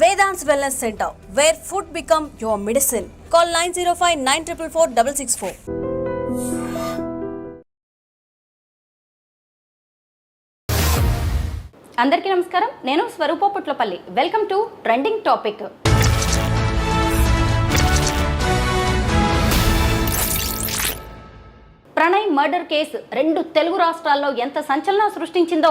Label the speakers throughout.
Speaker 1: Vedanth wellness center where food become your medicine call nine zero five nine triple four double six four
Speaker 2: అందరికీ నమస్కారం. నేను Swaroopa welcome to trending topic Pranay murder case రెండు తెలుగు రాష్ట్రాల్లో ఎంత సంచలనం సృష్టించిందో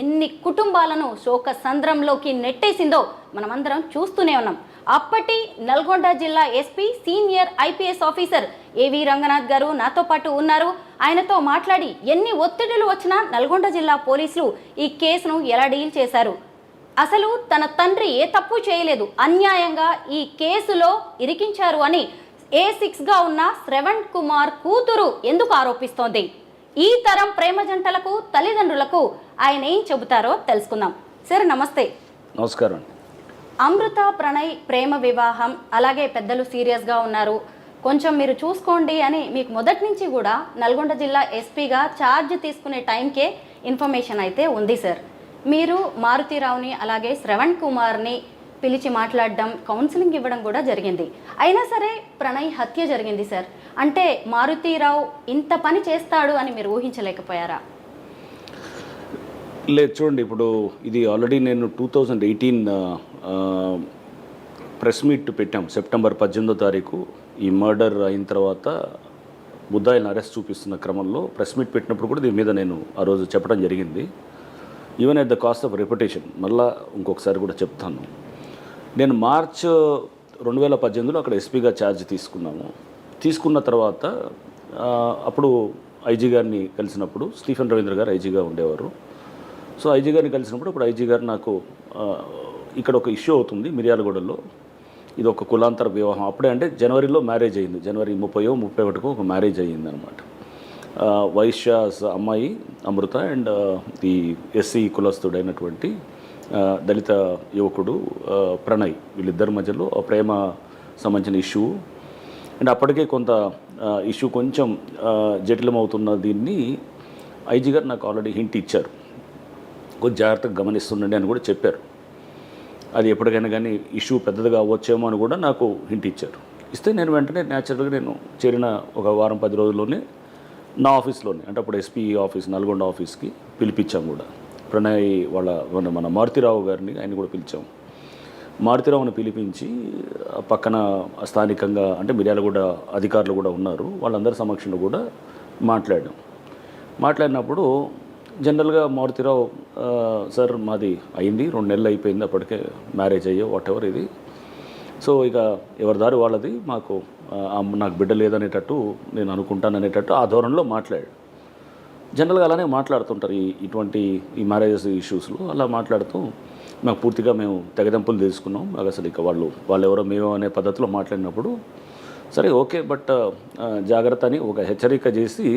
Speaker 2: ఎన్ని కుటుంబాలను శోక సంద్రంలోకి నెట్టేసిందో మనమందరం చూస్తూనే ఉన్నాం. అప్పటి నల్గొండ జిల్లా ఎస్పీ సీనియర్ ఐపీఎస్ ఆఫీసర్ ఏవి రంగనాథ్ గారు నాతో పాటు ఉన్నారు. ఆయనతో మాట్లాడి ఎన్ని ఒత్తిడులు వచ్చినా నల్గొండ జిల్లా పోలీసులు ఈ కేసును ఎలా డీల్ చేశారు? అసలు తన తండ్రి ఏ తప్పు చేయలేదు. అన్యాయంగా ఈ కేసులో ఇరికించారు అని ఏ సిక్స్గా ఉన్న శ్రవణ్ కుమార్ కూతురు ఎందుకు ఆరోపిస్తోంది? ఈ తరం ప్రేమ జంటలకు తల్లిదండ్రులకు ఆయన ఏం చెబుతారో తెలుసుకుందాం. సార్ నమస్తే.
Speaker 3: నమస్కారం
Speaker 2: అమృత ప్రణయ్ ప్రేమ వివాహం అలాగే పెద్దలు సీరియస్గా ఉన్నారు. కొంచెం మీరు చూసుకోండి అని మీకు మొదటి నుంచి కూడా నల్గొండ జిల్లా ఎస్పీగా ఛార్జ్ తీసుకునే టైంకే ఇన్ఫర్మేషన్ అయితే ఉంది సార్. మీరు మారుతీరావుని అలాగే శ్రవణ్ కుమార్ని పిలిచి మాట్లాడడం కౌన్సిలింగ్ ఇవ్వడం కూడా జరిగింది. అయినా సరే ప్రణయ్ హత్య జరిగింది సార్. అంటే మారుతీరావు ఇంత పని చేస్తాడు అని మీరు ఊహించలేకపోయారా?
Speaker 3: లేదు చూడండి ఇప్పుడు ఇది ఆల్రెడీ నేను two thousand eighteen press meet పెట్టాం. సెప్టెంబర్ పద్దెనిమిదో తారీఖు. ఈ మర్డర్ అయిన తర్వాత బుద్ధాయిని అరెస్ట్ చూపిస్తున్న క్రమంలో ప్రెస్ మీట్ పెట్టినప్పుడు కూడా దీని మీద నేను ఆ రోజు చెప్పడం జరిగింది. Even at the cost of reputation మళ్ళీ ఇంకొకసారి కూడా చెప్తాను. నేను మార్చ్ రెండు వేల పద్దెనిమిదిలో అక్కడ ఎస్పీగా ఛార్జ్ తీసుకున్నాము. తీసుకున్న తర్వాత అప్పుడు ఐజీ గారిని కలిసినప్పుడు స్టీఫెన్ రవీంద్ర గారు ఐజీగా ఉండేవారు. సో ఐజీ గారిని కలిసినప్పుడు అప్పుడు ఐజీ గారు నాకు ఇక్కడ ఒక ఇష్యూ అవుతుంది మిర్యాలగూడలో. ఇది ఒక కులాంతర వివాహం. అప్పుడే అంటే జనవరిలో మ్యారేజ్ అయింది. జనవరి ముప్పయో ముప్పై ఒకటికో ఒక మ్యారేజ్ అయ్యింది అనమాట వైశ్యాస్ అమ్మాయి అమృత అండ్ ది ఎస్సీ కులస్తుడైనటువంటి దళిత యువకుడు ప్రణయ్. వీళ్ళిద్దరి మధ్యలో ఆ ప్రేమ సంబంధించిన ఇష్యూ. అండ్ అప్పటికే కొంత ఇష్యూ కొంచెం జటిలమవుతున్న దీన్ని ఐజీ గారు నాకు ఆల్రెడీ హింట్ ఇచ్చారు. కొంచెం జాగ్రత్తగా గమనిస్తుండండి అని కూడా చెప్పారు. అది ఎప్పటికైనా కానీ ఇష్యూ పెద్దదిగా అవ్వచ్చేమో అని కూడా నాకు హింట్ ఇచ్చారు. ఇస్తే నేను వెంటనే న్యాచురల్గా నేను చేరిన ఒక వారం పది రోజుల్లోనే నా ఆఫీస్లోనే అంటే అప్పుడు ఎస్పీ ఆఫీస్ నల్గొండ ఆఫీస్కి పిలిపించాం కూడా. ప్రణయ్ వాళ్ళ మన మన మారుతిరావు గారిని ఆయన కూడా పిలిచాం. మారుతిరావుని పిలిపించి పక్కన స్థానికంగా అంటే మిర్యాలగూడ అధికారులు కూడా ఉన్నారు. వాళ్ళందరి సమక్షంలో కూడా మాట్లాడాం. మాట్లాడినప్పుడు జనరల్గా మారుతిరావు సార్ మాది అయింది రెండు నెలలు అయిపోయింది అప్పటికే మ్యారేజ్ అయ్యో వాట్ ఎవర్ ఇది. సో ఇక ఎవరి దారి వాళ్ళది మాకు నాకు బిడ్డ లేదనేటట్టు నేను అనుకుంటాను అనేటట్టు ఆ ధోరణిలో మాట్లాడాడు. జనరల్గా అలానే మాట్లాడుతుంటారు ఈ ఇటువంటి ఈ మ్యారేజెస్ ఇష్యూస్లో అలా మాట్లాడుతూ మాకు పూర్తిగా మేము తెగదెంపులు తీసుకున్నాం మాకు అసలు ఇక వాళ్ళు వాళ్ళు ఎవరో మేము అనే పద్ధతిలో మాట్లాడినప్పుడు సరే ఓకే బట్ జాగ్రత్త అని ఒక హెచ్చరిక చేసి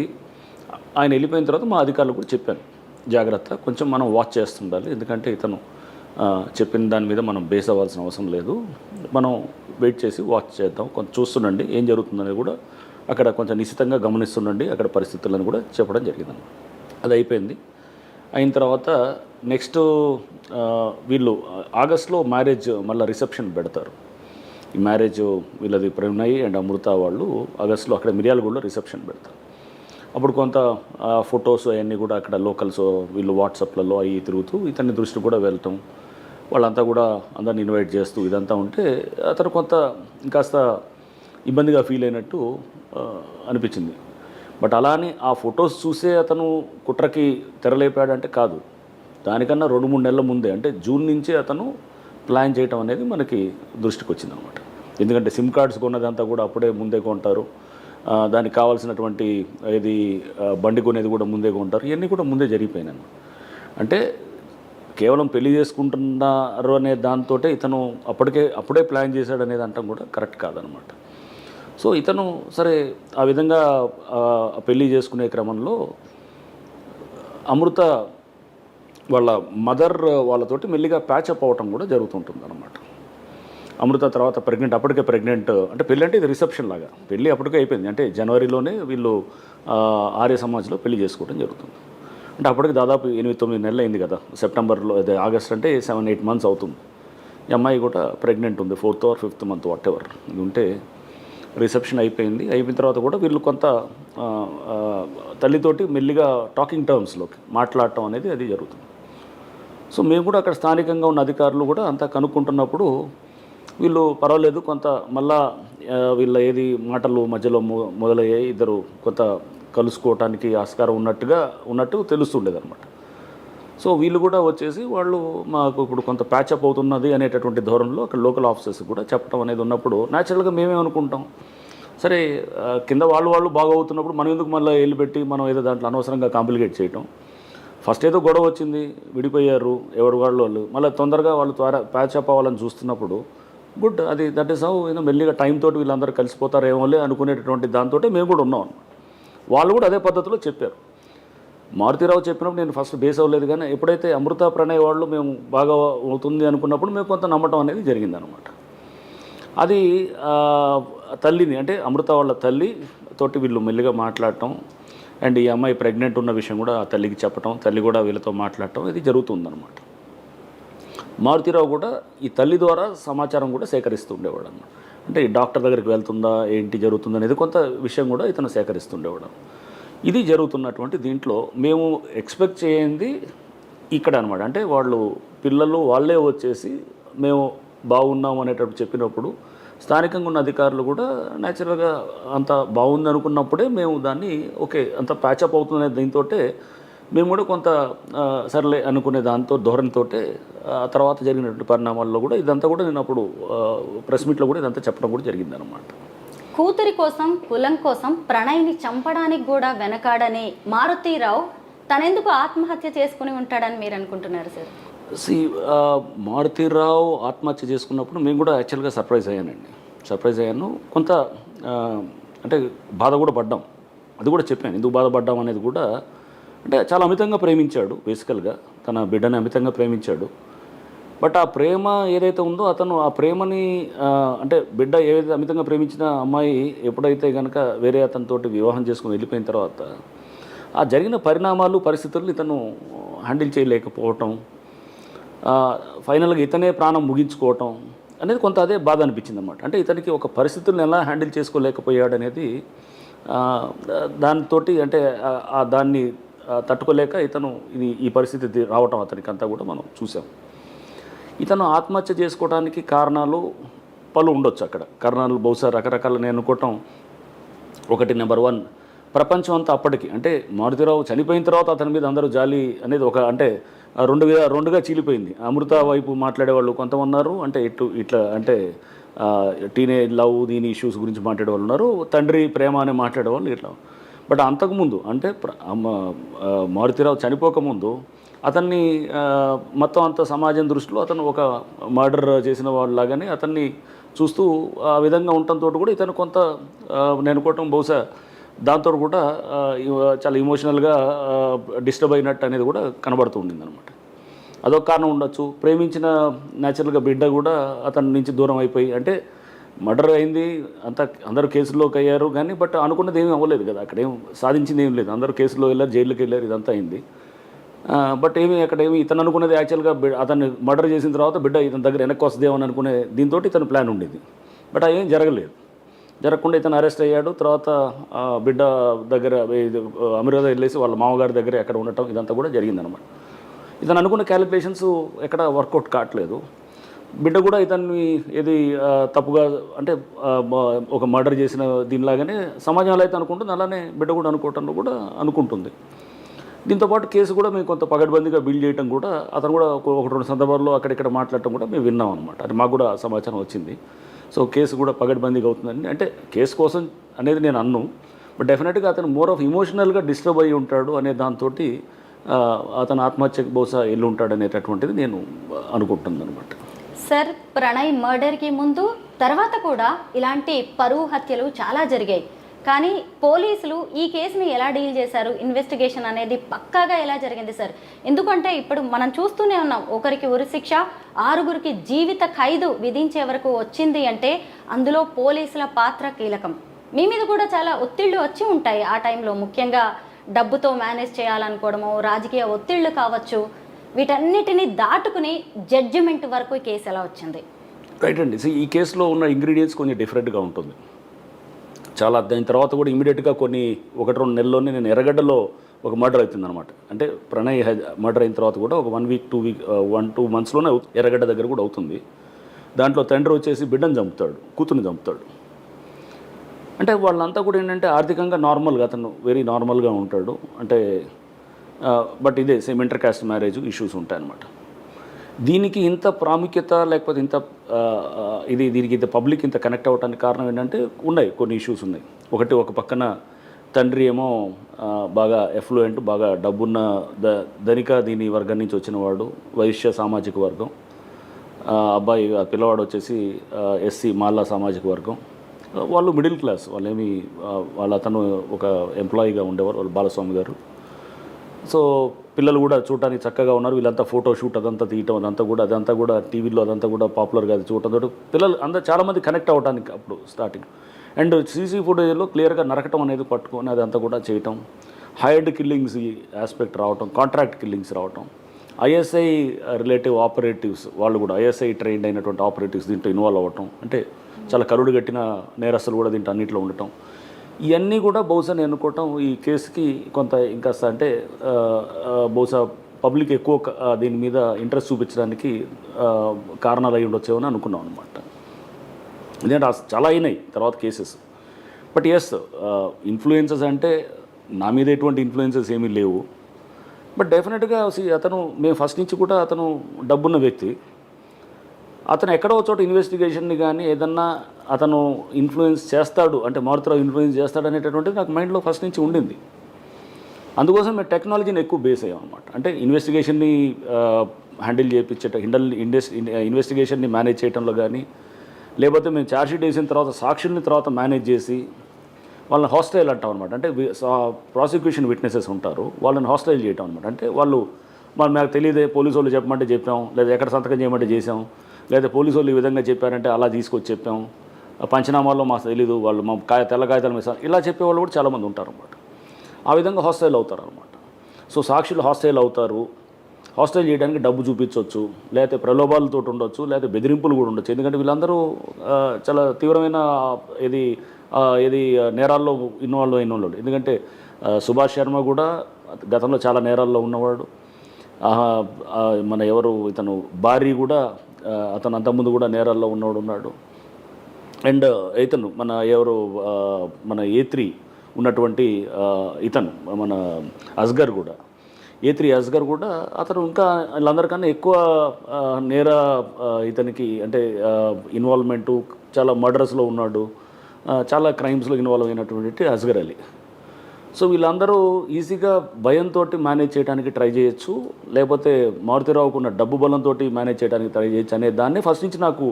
Speaker 3: ఆయన వెళ్ళిపోయిన తర్వాత మా అధికారులు కూడా చెప్పాను. జాగ్రత్త కొంచెం మనం వాచ్ చేస్తుండాలి. ఎందుకంటే ఇతను చెప్పిన దాని మీద మనం బేస్ అవ్వాల్సిన అవసరం లేదు. మనం వెయిట్ చేసి వాచ్ చేద్దాం. కొంచెం చూస్తుండండి ఏం జరుగుతుందనేది కూడా అక్కడ కొంచెం నిశ్చితంగా గమనిస్తుండండి. అక్కడ పరిస్థితులను కూడా చెప్పడం జరిగింది అది అయిపోయింది. అయిన తర్వాత నెక్స్ట్ వీళ్ళు ఆగస్ట్లో మ్యారేజ్ మళ్ళీ రిసెప్షన్ పెడతారు. ఈ మ్యారేజ్ వీళ్ళది ప్రణయ్ అండ్ అమృత వాళ్ళు ఆగస్ట్లో అక్కడ మిర్యాలగూడలో రిసెప్షన్ పెడతారు. అప్పుడు కొంత ఫొటోస్ అవన్నీ కూడా అక్కడ లోకల్స్ వీళ్ళు వాట్సాప్లలో అవి తిరుగుతూ ఇతని దృష్టి కూడా వెళ్ళటం వాళ్ళంతా కూడా అందరిని ఇన్వైట్ చేస్తూ ఇదంతా ఉంటే అతను కొంత ఇంకాస్త ఇబ్బందిగా ఫీల్ అయినట్టు అనిపించింది. బట్ అలా అని ఆ ఫొటోస్ చూసే అతను కుట్రకి తెరలేపాడంటే కాదు. దానికన్నా రెండు మూడు నెలల ముందే అంటే జూన్ నుంచే అతను ప్లాన్ చేయటం అనేది మనకి దృష్టికి వచ్చింది అనమాట ఎందుకంటే సిమ్ కార్డ్స్ కొన్నదంతా కూడా అప్పుడే ముందే కొంటారు. దానికి కావాల్సినటువంటి ఇది బండి కొనేది కూడా ముందే కొంటారు. ఇవన్నీ కూడా ముందే జరిగిపోయినాయి. అంటే కేవలం పెళ్ళి చేసుకుంటున్నారు అనే దాంతో ఇతను అప్పటికే అప్పుడే ప్లాన్ చేశాడు అనేది అంటాం కూడా కరెక్ట్ కాదనమాట. సో ఇతను సరే ఆ విధంగా పెళ్ళి చేసుకునే క్రమంలో అమృత వాళ్ళ మదర్ వాళ్ళతోటి మెల్లిగా ప్యాచప్ అవ్వటం కూడా జరుగుతుంటుంది అనమాట అమృత తర్వాత ప్రెగ్నెంట్ అప్పటికే ప్రెగ్నెంట్ అంటే పెళ్ళి అంటే ఇది రిసెప్షన్ లాగా. పెళ్ళి అప్పటికే అయిపోయింది. అంటే జనవరిలోనే వీళ్ళు ఆర్య సమాజ్లో పెళ్ళి చేసుకోవడం జరుగుతుంది. అంటే అప్పటికి దాదాపు ఎనిమిది తొమ్మిది నెలలు అయింది కదా. సెప్టెంబర్లో అదే ఆగస్ట్ అంటే సెవెన్ ఎయిట్ మంత్స్ అవుతుంది. ఈ అమ్మాయి కూడా ప్రెగ్నెంట్ ఉంది fourth or fifth month what ever ఇది ఉంటే రిసెప్షన్ అయిపోయింది. అయిపోయిన తర్వాత కూడా వీళ్ళు కొంత తల్లితోటి మెల్లిగా టాకింగ్ టర్మ్స్లోకి మాట్లాడటం అనేది అది జరుగుతుంది. సో మేము కూడా అక్కడ స్థానికంగా ఉన్న అధికారులు కూడా అంతా కనుక్కుంటున్నప్పుడు వీళ్ళు పర్వాలేదు కొంత మళ్ళా వీళ్ళ ఏది మాటలు మధ్యలో మొ- మొదలయ్యాయి ఇద్దరు కొంత కలుసుకోవటానికి ఆస్కారం ఉన్నట్టుగా ఉన్నట్టు తెలుస్తుండేదన్నమాట. సో వీళ్ళు కూడా వచ్చేసి వాళ్ళు మాకు ఇప్పుడు కొంత ప్యాచప్ అవుతున్నది అనేటటువంటి ధోరణిలో అక్కడ లోకల్ ఆఫీసర్స్ కూడా చెప్పడం అనేది ఉన్నప్పుడు న్యాచురల్గా మేమేమనుకుంటాం? సరే కింద వాళ్ళు వాళ్ళు బాగా అవుతున్నప్పుడు మనం ఎందుకు మళ్ళీ వెళ్ళి పెట్టి మనం ఏదో దాంట్లో అనవసరంగా కాంప్లికేట్ చేయటం? ఫస్ట్ ఏదో గొడవ వచ్చింది విడిపోయారు ఎవరు వాళ్ళు వాళ్ళు. మళ్ళీ తొందరగా వాళ్ళు త్వర ప్యాచప్ అవ్వాలని చూస్తున్నప్పుడు గుడ్ అది దట్ ఈస్ హౌ ఏదో మెల్లిగా టైం తోటి వీళ్ళందరూ కలిసిపోతారేమోలే అనుకునేటటువంటి దాంతో మేము కూడా ఉన్నాం వాళ్ళు కూడా అదే పద్ధతిలో చెప్పారు. మారుతీరావు చెప్పినప్పుడు నేను ఫస్ట్ బేస్ అవ్వలేదు కానీ ఎప్పుడైతే అమృత ప్రణయ్ వాళ్ళు మేము బాగా అవుతుంది అనుకున్నప్పుడు మేము కొంత నమ్మటం అనేది జరిగిందనమాట అది తల్లిని అంటే అమృత వాళ్ళ తల్లి తోటి వీళ్ళు మెల్లిగా మాట్లాడటం అండ్ ఈ అమ్మాయి ప్రెగ్నెంట్ ఉన్న విషయం కూడా ఆ తల్లికి చెప్పటం తల్లి కూడా వీళ్ళతో మాట్లాడటం ఇది జరుగుతుందన్నమాట. మారుతీరావు కూడా ఈ తల్లి ద్వారా సమాచారం కూడా సేకరిస్తూ ఉండేవాడు అన్నమాట అంటే ఈ డాక్టర్ దగ్గరికి వెళ్తుందా ఏంటి జరుగుతుందా అనేది కొంత విషయం కూడా ఇతను సేకరిస్తుండేవాడు. ఇది జరుగుతున్నటువంటి దీంట్లో మేము ఎక్స్పెక్ట్ చేయండి ఇక్కడ అనమాట అంటే వాళ్ళు పిల్లలు వాళ్ళే వచ్చేసి మేము బాగున్నాం అనేటప్పుడు చెప్పినప్పుడు స్థానికంగా ఉన్న అధికారులు కూడా న్యాచురల్గా అంత బాగుంది అనుకున్నప్పుడే మేము దాన్ని ఓకే అంత ప్యాచప్ అవుతుందనే దీంతో మేము కూడా కొంత సర్లే అనుకునే దాంతో ధోరణితోటే ఆ తర్వాత జరిగినటువంటి పరిణామాల్లో కూడా ఇదంతా కూడా నేను అప్పుడు ప్రెస్ మీట్లో కూడా ఇదంతా చెప్పడం కూడా జరిగిందనమాట
Speaker 2: కూతురి కోసం కులం కోసం ప్రణయ్ని చంపడానికి కూడా వెనకాడని మారుతీరావు తనెందుకు ఆత్మహత్య చేసుకుని ఉంటాడని మీరు అనుకుంటున్నారు సార్?
Speaker 3: సి మారుతీరావు ఆత్మహత్య చేసుకున్నప్పుడు మేము కూడా యాక్చువల్గా సర్ప్రైజ్ అయ్యానండి. సర్ప్రైజ్ అయ్యాను. కొంత అంటే బాధ కూడా పడ్డాం. అది కూడా చెప్పాను. ఎందుకు బాధపడ్డాం అనేది కూడా అంటే చాలా అమితంగా ప్రేమించాడు బేసికల్గా తన బిడ్డని అమితంగా ప్రేమించాడు. బట్ ఆ ప్రేమ ఏదైతే ఉందో అతను ఆ ప్రేమని అంటే బిడ్డ ఏదైతే అమితంగా ప్రేమించిన అమ్మాయి ఎప్పుడైతే కనుక వేరే అతనితోటి వివాహం చేసుకుని వెళ్ళిపోయిన తర్వాత ఆ జరిగిన పరిణామాలు పరిస్థితులు ఇతను హ్యాండిల్ చేయలేకపోవటం ఫైనల్గా ఇతనే ప్రాణం ముగించుకోవటం అనేది కొంత అదే బాధ అనిపించింది అనమాట అంటే ఇతనికి ఒక పరిస్థితులను ఎలా హ్యాండిల్ చేసుకోలేకపోయాడు అనేది దానితోటి అంటే ఆ- దాన్ని తట్టుకోలేక ఇతను ఇది ఈ పరిస్థితి రావటం అతనికి అంతా కూడా మనం చూసాం. ఇతను ఆత్మహత్య చేసుకోవడానికి కారణాలు పలు ఉండొచ్చు అక్కడ. కారణాలు బహుశా రకరకాల నేను అనుకోవటం ఒకటి నెంబర్ వన్ ప్రపంచం అంతా అప్పటికి అంటే మారుతిరావు చనిపోయిన తర్వాత అతని మీద అందరూ జాలి అనేది ఒక అంటే రెండు రెండుగా చీలిపోయింది. అమృత వైపు మాట్లాడేవాళ్ళు కొంతమన్నారు కొంతమంది ఉన్నారు అంటే ఇటు ఇట్లా అంటే టీనేజ్ లవ్ దీని ఇష్యూస్ గురించి మాట్లాడే వాళ్ళు ఉన్నారు తండ్రి ప్రేమ అని మాట్లాడేవాళ్ళు ఇట్లా. బట్ అంతకుముందు అంటే మారుతిరావు చనిపోకముందు అతన్ని మొత్తం అంత సమాజం దృష్టిలో అతను ఒక మర్డర్ చేసిన వాళ్ళలాగానే అతన్ని చూస్తూ ఆ విధంగా ఉండటంతో కూడా ఇతను కొంత నేను అనుకోవటం బహుశా దాంతో కూడా చాలా ఇమోషనల్గా డిస్టర్బ్ అయినట్టు అనేది కూడా కనబడుతూ ఉండింది అనమాట అదొక కారణం ఉండొచ్చు. ప్రేమించిన న్యాచురల్గా బిడ్డ కూడా అతని నుంచి దూరం అయిపోయి అంటే మర్డర్ అయింది అంత అందరూ కేసులోకి అయ్యారు కానీ బట్ అనుకున్నది ఏమీ అవ్వలేదు కదా. అక్కడ ఏం సాధించింది ఏం లేదు. అందరూ కేసులో వెళ్ళారు జైలుకి వెళ్ళారు ఇదంతా అయింది. బట్ ఏమి అక్కడ ఏమి ఇతను అనుకున్నది యాక్చువల్గా బి- అతన్ని మర్డర్ చేసిన తర్వాత బిడ్డ ఇతని దగ్గర వెనక్కి వస్తుందేమో అని అనుకునే దీంతో ఇతను ప్లాన్ ఉండేది. బట్ ఏం జరగలేదు. జరగకుండా ఇతను అరెస్ట్ అయ్యాడు. తర్వాత బిడ్డ దగ్గర ఇది, అమీరాబాద్ వెళ్ళేసి వాళ్ళ మామగారి దగ్గర ఎక్కడ ఉండటం ఇదంతా కూడా జరిగిందనమాట ఇతను అనుకున్న క్యాలిక్యులేషన్స్ ఎక్కడ వర్కౌట్ కావట్లేదు. బిడ్డ కూడా ఇతన్ని ఏది తప్పుగా అంటే ఒక మర్డర్ చేసిన దీనిలాగానే సమాజంలో అయితే అనుకుంటుంది. అలానే బిడ్డ కూడా అనుకోవటంలో కూడా అనుకుంటుంది. దీంతోపాటు కేసు కూడా మేము కొంత పగడ్బందీగా బిల్డ్ చేయడం కూడా అతను కూడా ఒక ఒకటి రెండు సందర్భాల్లో అక్కడిక్కడ మాట్లాడటం కూడా మేము విన్నాం అనమాట అది మాకు కూడా సమాచారం వచ్చింది. సో కేసు కూడా పగడ్బందీగా అవుతుందని. అంటే కేసు కోసం అనేది నేను అన్ను. బట్ డెఫినెట్గా అతను మోర్ ఆఫ్ ఇమోషనల్గా డిస్టర్బ్ అయ్యి ఉంటాడు అనే దాంతో అతను ఆత్మహత్యకు బహుశా వెళ్ళి ఉంటాడు అనేటటువంటిది నేను అనుకుంటుంది అనమాట
Speaker 2: సార్ ప్రణయ్ మర్డర్కి ముందు తర్వాత కూడా ఇలాంటి పరువు హత్యలు చాలా జరిగాయి. కానీ పోలీసులు ఈ కేసుని ఎలా డీల్ చేశారు? ఇన్వెస్టిగేషన్ అనేది పక్కాగా ఎలా జరిగింది సార్? ఎందుకంటే ఇప్పుడు మనం చూస్తూనే ఉన్నాం ఒకరికి ఉరిశిక్ష ఆరుగురికి జీవిత ఖైదు విధించే వరకు వచ్చింది అంటే అందులో పోలీసుల పాత్ర కీలకం. మీ మీద కూడా చాలా ఒత్తిళ్ళు వచ్చి ఉంటాయి ఆ టైంలో. ముఖ్యంగా డబ్బుతో మేనేజ్ చేయాలనుకోవడము రాజకీయ ఒత్తిళ్ళు కావచ్చు వీటన్నిటిని దాటుకుని జడ్జిమెంట్ వరకు ఈ కేసు ఎలా వచ్చింది?
Speaker 3: రైట్ అండి. ఈ కేసులో ఉన్న ఇంగ్రీడియంట్స్ కొంచెం డిఫరెంట్గా ఉంటుంది. చాలా దాని తర్వాత కూడా ఇమీడియట్గా కొన్ని ఒకటి రెండు నెలల్లోనే నేను ఎర్రగడ్డలో ఒక మర్డర్ అవుతుంది అనమాట అంటే ప్రణయ్ మర్డర్ అయిన తర్వాత కూడా ఒక one week two week one two మంత్స్లోనే Erragadda దగ్గర కూడా అవుతుంది. దాంట్లో తండ్రి వచ్చేసి బిడ్డను చంపుతాడు కూతుర్ని చంపుతాడు. అంటే వాళ్ళంతా కూడా ఏంటంటే ఆర్థికంగా నార్మల్గా అతను వెరీ నార్మల్గా ఉంటాడు. అంటే బట్ ఇదే same inter caste marriage issues ఉంటాయన్నమాట. దీనికి ఇంత ప్రాముఖ్యత లేకపోతే ఇంత ఇది దీనికి ఇంత పబ్లిక్ ఇంత కనెక్ట్ అవ్వడానికి కారణం ఏంటంటే ఉన్నాయి కొన్ని ఇష్యూస్ ఉన్నాయి. ఒకటి ఒక పక్కన తండ్రి ఏమో బాగా ఎఫ్లూయెంట్ బాగా డబ్బున్న ద ధనిక దీని వర్గం నుంచి వచ్చిన వాడు వైశ్య సామాజిక వర్గం. అబ్బాయి పిల్లవాడు వచ్చేసి ఎస్సీ మాల్లా సామాజిక వర్గం. వాళ్ళు మిడిల్ క్లాస్ వాళ్ళేమి వాళ్ళ అతను ఒక ఎంప్లాయీగా ఉండేవారు వాళ్ళు బాలస్వామి గారు. సో పిల్లలు కూడా చూడటానికి చక్కగా ఉన్నారు. వీళ్ళంతా ఫోటో షూట్ అదంతా తీయటం అదంతా కూడా అదంతా కూడా టీవీలో అదంతా కూడా పాపులర్గా అది చూడటంతో పిల్లలు అందరూ చాలామంది కనెక్ట్ అవ్వడానికి అప్పుడు స్టార్టింగ్. అండ్ సీసీ ఫుటేజ్లో క్లియర్గా నరకటం అనేది పట్టుకొని అదంతా కూడా చేయటం. హైడ్ కిల్లింగ్స్ ఆస్పెక్ట్ రావటం కాంట్రాక్ట్ కిల్లింగ్స్ రావటం. ఐఎస్ఐ రిలేటివ్ ఆపరేటివ్స్ వాళ్ళు కూడా ఐఎస్ఐ ట్రైన్డ్ అయినటువంటి ఆపరేటివ్స్ దీంట్లో ఇన్వాల్వ్ అవ్వటం. అంటే చాలా కరుడు కట్టిన నేరస్తులు కూడా దీంట్లో అన్నింటిలో ఉండటం. ఇవన్నీ కూడా బహుశా నేను అనుకోవటం ఈ కేసుకి కొంత ఇంకా అంటే బహుశా పబ్లిక్ ఎక్కువ దీని మీద ఇంట్రెస్ట్ చూపించడానికి కారణాలు అయి ఉండొచ్చేమో అని అనుకున్నాం అనమాట ఎందుకంటే చాలా అయినాయి తర్వాత కేసెస్. బట్ ఎస్ ఇన్ఫ్లుయెన్సెస్ అంటే నా మీద ఎటువంటి ఇన్ఫ్లుయెన్సెస్ ఏమీ లేవు. బట్ డెఫినెట్గా అతను మేము ఫస్ట్ నుంచి కూడా అతను డబ్బున్న వ్యక్తి. అతను ఎక్కడో చోట ఇన్వెస్టిగేషన్ని కానీ ఏదన్నా అతను ఇన్ఫ్లుయెన్స్ చేస్తాడు అంటే మారుతురావు ఇన్ఫ్లుయెన్స్ చేస్తాడు అనేటటువంటిది నాకు మైండ్లో ఫస్ట్ నుంచి ఉండింది. అందుకోసం మేము టెక్నాలజీని ఎక్కువ బేస్ అయ్యాం అనమాట అంటే ఇన్వెస్టిగేషన్ని హ్యాండిల్ చేయించేట హిండల్ ఇండస్ ఇన్వెస్టిగేషన్ని మేనేజ్ చేయడంలో కానీ లేకపోతే మేము ఛార్జ్షీట్ వేసిన తర్వాత సాక్షుల్ని తర్వాత మేనేజ్ చేసి వాళ్ళని హాస్టైల్ అంటాం అనమాట అంటే ప్రాసిక్యూషన్ విట్నెసెస్ ఉంటారు వాళ్ళని హాస్టైల్ చేయటం అనమాట అంటే వాళ్ళు మరి మాకు తెలియదే పోలీసు వాళ్ళు చెప్పమంటే చెప్పాం లేదా ఎక్కడ సంతకం చేయమంటే చేసాం లేదా పోలీసు వాళ్ళు ఈ విధంగా చెప్పారంటే అలా తీసుకొచ్చి చెప్పాం. పంచనామాల్లో మాకు తెలీదు వాళ్ళు మా కాయ తెల్ల కాగితాలు మీద ఇలా చెప్పేవాళ్ళు కూడా చాలామంది ఉంటారు అనమాట ఆ విధంగా హాస్టైల్ అవుతారు అనమాట సో సాక్షులు హాస్టైల్ అవుతారు. హాస్టైల్ చేయడానికి డబ్బు చూపించవచ్చు లేకపోతే ప్రలోభాలతో ఉండొచ్చు లేకపోతే బెదిరింపులు కూడా ఉండొచ్చు. ఎందుకంటే వీళ్ళందరూ చాలా తీవ్రమైన ఇది ఇది నేరాల్లో ఇన్వాల్వ్ అయిన వాళ్ళు ఎందుకంటే సుభాష్ శర్మ కూడా గతంలో చాలా నేరాల్లో ఉన్నవాడు. ఆహా, మన ఎవరు ఇతను భార్య కూడా అతను అంతకుముందు కూడా నేరాల్లో ఉన్నవాడు ఉన్నాడు. అండ్ ఇతను మన ఎవరు మన ఏ త్రీ ఉన్నటువంటి ఇతను మన అస్గర్ కూడా. ఏ త్రీ అస్గర్ కూడా అతను ఇంకా వీళ్ళందరికన్నా ఎక్కువ నేర ఇతనికి అంటే ఇన్వాల్వ్మెంటు చాలా మర్డర్స్లో ఉన్నాడు. చాలా క్రైమ్స్లో ఇన్వాల్వ్ అయినటువంటి అస్గర్ అలీ. సో వీళ్ళందరూ ఈజీగా భయంతో మేనేజ్ చేయడానికి ట్రై చేయొచ్చు. లేకపోతే మారుతిరావుకు ఉన్న డబ్బు బలంతో మేనేజ్ చేయడానికి ట్రై చేయొచ్చు అనే దాన్ని ఫస్ట్ నుంచి నాకు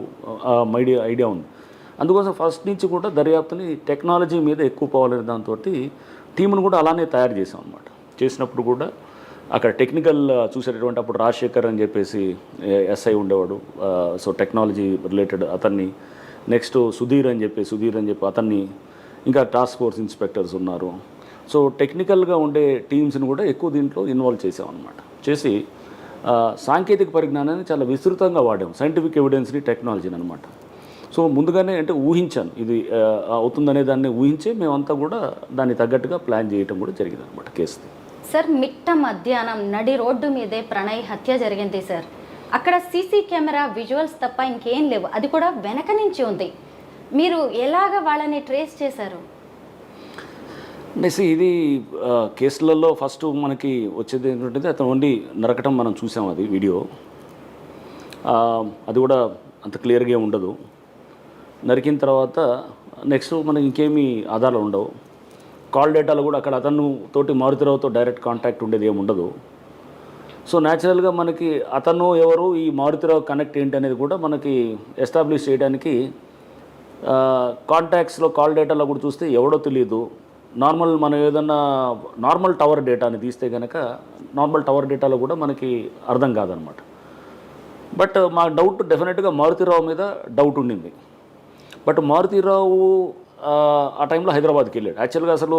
Speaker 3: ఐడియా ఐడియా ఉంది. అందుకోసం ఫస్ట్ నుంచి కూడా దర్యాప్తుని టెక్నాలజీ మీద ఎక్కువ పోవాలనే దాంతో టీమును కూడా అలానే తయారు చేసాం అనమాట చేసినప్పుడు కూడా అక్కడ టెక్నికల్ చూసేటటువంటి అప్పుడు రాజశేఖర్ అని చెప్పేసి ఎస్ఐ ఉండేవాడు. సో టెక్నాలజీ రిలేటెడ్ అతన్ని. నెక్స్ట్ సుధీర్ అని చెప్పి సుధీర్ అని చెప్పి అతన్ని. ఇంకా టాస్క్ ఫోర్స్ ఇన్స్పెక్టర్స్ ఉన్నారు. సో టెక్నికల్గా ఉండే టీమ్స్ని కూడా ఎక్కువ దీంట్లో ఇన్వాల్వ్ చేసామన్నమాట. చేసి సాంకేతిక పరిజ్ఞానాన్ని చాలా విస్తృతంగా వాడాం. సైంటిఫిక్ ఎవిడెన్స్ని టెక్నాలజీని అనమాట సో ముందుగానే అంటే ఊహించాను ఇది అవుతుందనే దాన్ని ఊహించి మేమంతా కూడా దాన్ని తగ్గట్టుగా ప్లాన్ చేయటం కూడా జరిగింది అనమాట కేసుది.
Speaker 2: సార్ మిట్ట మధ్యాహ్నం నడి రోడ్డు మీదే ప్రణయ్ హత్య జరిగింది సార్. అక్కడ సీసీ కెమెరా విజువల్స్ తప్ప ఇంకేం లేవు. అది కూడా వెనక నుంచి ఉంది. మీరు ఎలాగ వాళ్ళని ట్రేస్ చేశారు?
Speaker 3: నెక్స్ట్ ఇది కేసులలో ఫస్ట్ మనకి వచ్చేది ఏంటంటే అతను ఓన్లీ నరకటం మనం చూసాం అది వీడియో. అది కూడా అంత క్లియర్గా ఉండదు. నరికిన తర్వాత నెక్స్ట్ మనకి ఇంకేమీ ఆధారాలు ఉండవు. కాల్ డేటాలో కూడా అక్కడ అతను తోటి మారుతిరావుతో డైరెక్ట్ కాంటాక్ట్ ఉండేది ఏమి ఉండదు. సో న్యాచురల్గా మనకి అతను ఎవరు ఈ మారుతిరావు కనెక్ట్ ఏంటి అనేది కూడా మనకి ఎస్టాబ్లిష్ చేయడానికి కాంటాక్ట్స్లో కాల్ డేటాలో కూడా చూస్తే ఎవడో తెలియదు. నార్మల్ మనం ఏదన్నా నార్మల్ టవర్ డేటాని తీస్తే కనుక నార్మల్ టవర్ డేటాలో కూడా మనకి అర్థం కాదనమాట. బట్ మా డౌట్ డెఫినెట్గా మారుతిరావు మీద డౌట్ ఉండింది. బట్ మారుతిరావు ఆ, టైంలో హైదరాబాద్కి వెళ్ళాడు. యాక్చువల్గా అసలు